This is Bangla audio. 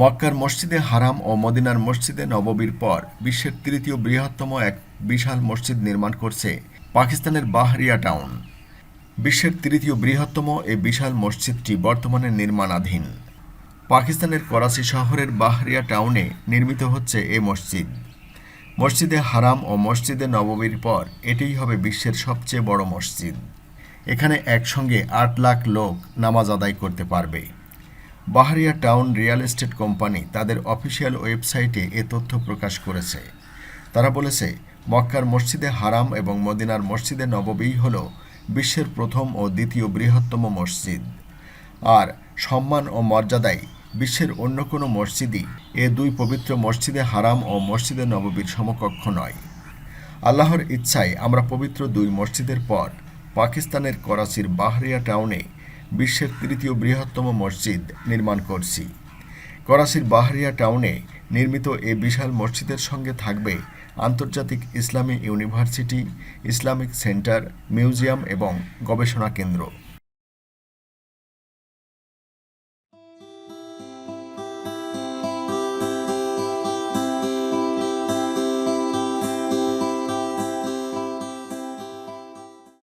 মক্কার মসজিদে হারাম ও মদিনার মসজিদে নববীর পর বিশ্বের তৃতীয় বৃহত্তম এক বিশাল মসজিদ নির্মাণ করছে পাকিস্তানের বাহরিয়া টাউন। বিশ্বের তৃতীয় বৃহত্তম এই বিশাল মসজিদটি বর্তমানে নির্মাণাধীন। পাকিস্তানের করাচি শহরের বাহরিয়া টাউনে নির্মিত হচ্ছে এই মসজিদ। মসজিদে হারাম ও মসজিদে নববীর পর এটিই হবে বিশ্বের সবচেয়ে বড় মসজিদ। এখানে একসঙ্গে আট লাখ লোক নামাজ আদায় করতে পারবে। Bahria town real estate company তাদের অফিসিয়াল ওয়েবসাইটে এ তথ্য প্রকাশ করেছে। তারা বলেছে, মক্কার মসজিদে হারাম এবং মদিনার মসজিদে নববী হল বিশ্বের প্রথম ও দ্বিতীয় বৃহত্তম মসজিদ। আর সম্মান ও মর্যাদায় বিশ্বের অন্য কোনো মসজিদই এ দুই পবিত্র মসজিদে হারাম ও মসজিদে নববীর সমকক্ষ নয়। আল্লাহর ইচ্ছায় আমরা পবিত্র দুই মসজিদের পর পাকিস্তানের করাচির বাহরিয়া টাউনে বিশ্বের তৃতীয় বৃহত্তম মসজিদ নির্মাণ করছি। করাচির বাহারিয়া টাউনে নির্মিত এই বিশাল মসজিদের সঙ্গে থাকবে আন্তর্জাতিক ইসলামী ইউনিভার্সিটি, ইসলামিক সেন্টার, মিউজিয়াম এবং গবেষণা কেন্দ্র।